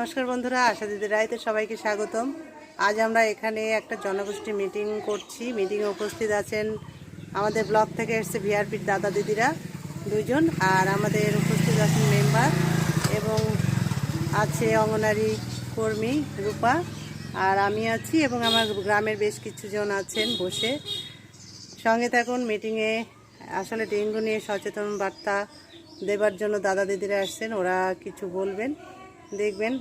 নমস্কার বন্ধুরা, আশা দিদি রায়তে সবাইকে স্বাগতম। আজ আমরা এখানে একটা জনগোষ্ঠী মিটিং করছি। মিটিংয়ে উপস্থিত আছেন আমাদের ব্লক থেকে এসছে ভিআরপির দাদা দিদিরা দুজন আর আমাদের উপস্থিত আছেন মেম্বার এবং আছে অঙ্গনারী কর্মী রূপা আর আমি আছি এবং আমার গ্রামের বেশ কিছু জন আছেন বসে। সঙ্গে থাকুন, মিটিংয়ে আসলে ডেঙ্গু নিয়ে সচেতন বার্তা দেবার জন্য দাদা দিদিরা আসছেন ওরা কিছু বলবেন। দেখবেন।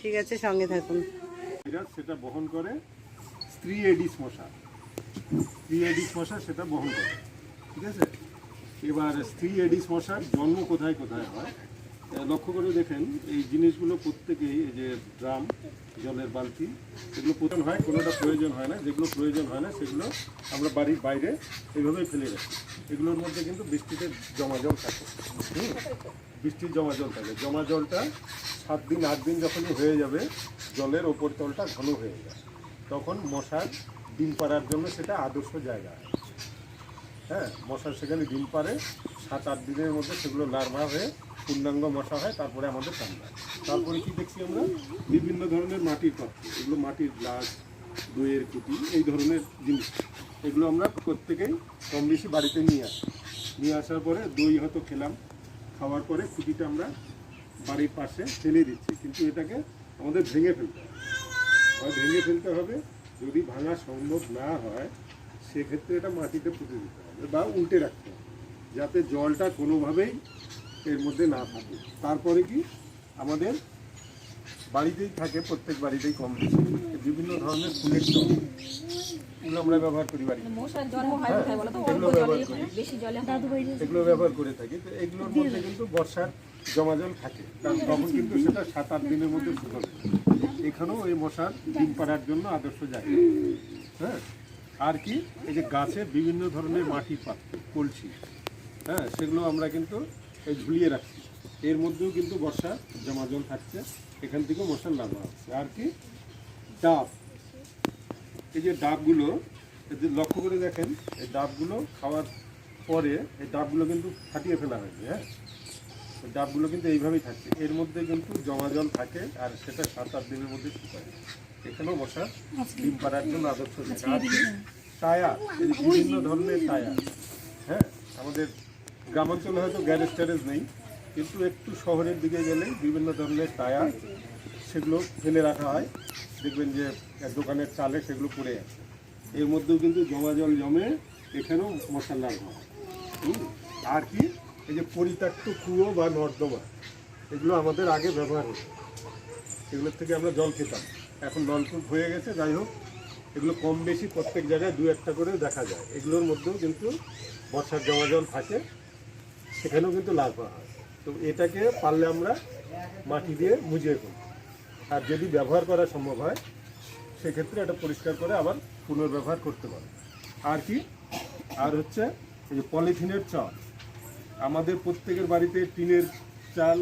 ঠিক আছে, সঙ্গে থাকুন। সেটা বহন করে স্ত্রী এডিস মশা। স্ত্রী এডিস মশা সেটা বহন করে। ঠিক আছে? এবার স্ত্রী এডিস মশার জন্ম কোথায় কোথায় হয় লক্ষ্য করে দেখেন, এই জিনিসগুলো প্রত্যেকেই, এই যে ড্রাম, জলের বালতি, এগুলো প্রয়োজন হয়, কোনোটা প্রয়োজন হয় না, যেগুলো প্রয়োজন হয় না, সেগুলো আমরা বাড়ির বাইরে এইভাবেই ফেলে রাখি। এগুলোর মধ্যে কিন্তু বৃষ্টিতে জমা জল থাকে? বৃষ্টির জমা জল থাকে। জমা জলটা সাত দিন, আট দিন যখনই হয়ে যাবে, জলের ওপর তলটা ঘন হয়ে যায়। তখন মশার ডিম পাড়ার জন্য সেটা আদর্শ জায়গা। হ্যাঁ মশার সেখানে ডিম পারে সাত, আট দিনের মধ্যে সেগুলো লার্ভা হয়ে পূর্ণাঙ্গ মশা হয়, তারপরে আমাদের কামড়ায় তারপরে কি দেখছি আমরা? বিভিন্ন ধরনের মাটির পাত্র। এগুলো মাটির গ্লাস, দইয়ের কুটি এই ধরনের জিনিস। এগুলো আমরা প্রত্যেকেই কম বেশি বাড়িতে নিয়ে আসি। নিয়ে আসার পরে দই হয়তো খেলাম খাওয়ার পরে খুঁটিটা আমরা বাড়ির পাশে ফেলে দিচ্ছি। কিন্তু এটাকে আমাদের ভেঙে ফেলতে হবে। ভেঙে ফেলতে হবে যদি ভাঙা সম্ভব না হয়, সেক্ষেত্রে এটা মাটিতে পুঁতে দিতে হবে বা উল্টে রাখতে হবে, যাতে জলটা কোনোভাবেই এর মধ্যে না থাকে। তারপরে কি? আমাদের বাড়িতেই থাকে, প্রত্যেক বাড়িতেই কম বিভিন্ন ধরনের ফুলের টব। এগুলো আমরা ব্যবহার করি বাড়িতে। মশার জন্ম হয় কোথায় বলো তো? এগুলো ব্যবহার করি। বেশি জলে না। এগুলো ব্যবহার করে থাকি। তো এগুলোর মধ্যে কিন্তু বর্ষার জমা জল থাকে। কারণ তখন কিন্তু সেটা সাত আট দিনের মধ্যে শুকাবে এখানেও এই মশার ডিম পাড়ার জন্য আদর্শ জায়গা। হ্যাঁ? আর কি? এই যে গাছে বিভিন্ন ধরনের মাটি পাত্র কলসি। হ্যাঁ? সেগুলো আমরা কিন্তু এই ঝুলিয়ে রাখছি। এর মধ্যেও কিন্তু বর্ষা জমা জল থাকছে। এখান থেকেও মশার লাভা হচ্ছে আর কি? ডাব। এই যে ডাবগুলো লক্ষ্য করে দেখেন এই ডাবগুলো খাওয়ার পরে এই ডাবগুলো কিন্তু ফাটিয়ে ফেলা হয়েছে হ্যাঁ? এই ডাবগুলো কিন্তু এইভাবেই থাকছে। এর মধ্যে কিন্তু জমা জল থাকে আর সেটা সাত আট দিনের মধ্যে শুকায়। এখানেও মশা ডিম পাড়ার জন্য আদর্শ টায়ার এই বিভিন্ন ধরনের টায়া হ্যাঁ? আমাদের গ্রামাঞ্চলে হয়তো গ্যারেজ ট্যারেজ নেই কিন্তু একটু শহরের দিকে গেলে বিভিন্ন ধরনের টায়ার সেগুলো ফেলে রাখা হয়। দেখবেন যে এক দোকানের চালে সেগুলো পড়ে আছে। এর মধ্যেও কিন্তু জমা জল জমে এখানেও মশার লাভ হয়। আর কি? এই যে পরিত্যক্ত কুয়ো বা নর্দমা, এগুলো আমাদের আগে ব্যবহার হতো। এগুলোর থেকে আমরা জল খেতাম। এখন নলকূপ হয়ে গেছে, যাই হোক। এগুলো কম বেশি প্রত্যেক জায়গায় দু একটা করে দেখা যায়। এগুলোর মধ্যেও কিন্তু বর্ষার জমা জল থাকে। সেখানেও কিন্তু লাভ হয়। তো এটাকে পারলে আমরা মাটি দিয়ে মুজিয়ে করি আর যদি ব্যবহার করা সম্ভব হয়, সেক্ষেত্রে এটা পরিষ্কার করে আবার পুনর্ব্যবহার করতে পারে। আর কি? আর হচ্ছে এই যে পলিথিনের চাল। আমাদের প্রত্যেকের বাড়িতে টিনের চাল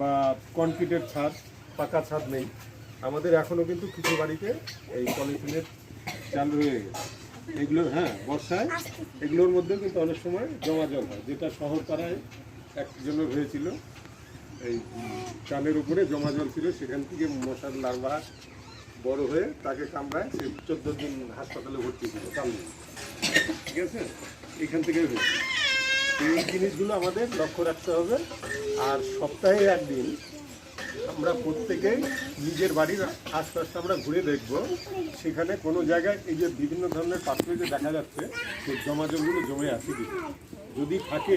বা কনক্রিটের ছাদ, পাকা ছাদ নেই। আমাদের এখনও কিন্তু কিছু বাড়িতে এই পলিথিনের চাল রয়ে গেছে। এগুলো হ্যাঁ বর্ষায় এগুলোর মধ্যেও কিন্তু অনেক সময় জমা জল হয়, যেটা শহর পাড়ায় একজনের হয়েছিল। এই চালের উপরে জমা জল ছিল, সেখান থেকে মশার লার্ভা বড় হয়ে তাকে কামড়ায় সে চোদ্দ দিন হাসপাতালে ভর্তি ছিল, চাল ঠিক আছে? এখান থেকে এই জিনিসগুলো আমাদের লক্ষ্য রাখতে হবে। আর সপ্তাহে একদিন আমরা প্রত্যেকেই নিজের বাড়ির আশপাশটা আমরা ঘুরে দেখব। সেখানে কোনো জায়গায় এই যে বিভিন্ন ধরনের পাত্রে যে দেখা যাচ্ছে, সেই জমা জলগুলো জমে কি যদি থাকে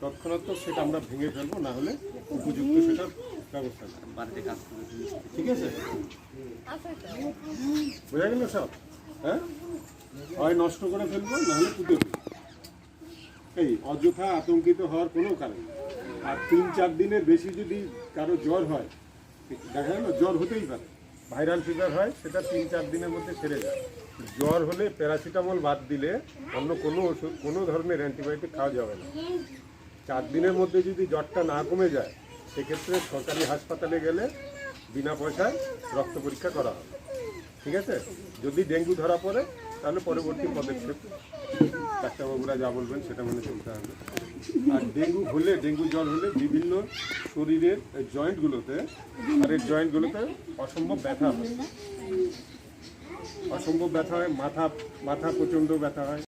তৎক্ষণাৎ তো সেটা আমরা ভেঙে ফেলব না হলে উপযুক্ত সেটার ব্যবস্থা করব। বাড়িতে কাজ করে ঠিক আছে? বোঝা গেল সব? হ্যাঁ? হয় নষ্ট করে ফেলব নাহলে পুঁতে ফেলব। এই অযথা আতঙ্কিত হওয়ার কোনো কারণ আর তিন চার দিনের বেশি যদি কারও জ্বর হয় দেখা গেল জ্বর হতেই পারে। ভাইরাল ফিভার হয় সেটা তিন চার দিনের মধ্যে সেরে যায়। জ্বর হলে প্যারাসিটামল বাদ দিলে অন্য কোনো ওষুধ কোনো ধরনের অ্যান্টিবায়োটিক খাওয়া যাবে না। চার দিনের মধ্যে যদি জ্বরটা না কমে যায়, সেক্ষেত্রে সরকারি হাসপাতালে গেলে বিনা পয়সায় রক্ত পরীক্ষা করা হবে। ঠিক আছে? যদি ডেঙ্গু ধরা পড়ে, তাহলে পরবর্তী পদক্ষেপ ডাক্তারবাবুরা যা বলবেন সেটা মেনে চলতে হবে। আর ডেঙ্গু হলে, ডেঙ্গু জ্বর হলে বিভিন্ন শরীরের জয়েন্টগুলোতে আর এই জয়েন্টগুলোতে অসম্ভব ব্যথা হয়। অসম্ভব ব্যথা হয়, মাথা মাথা প্রচণ্ড ব্যথা হয়।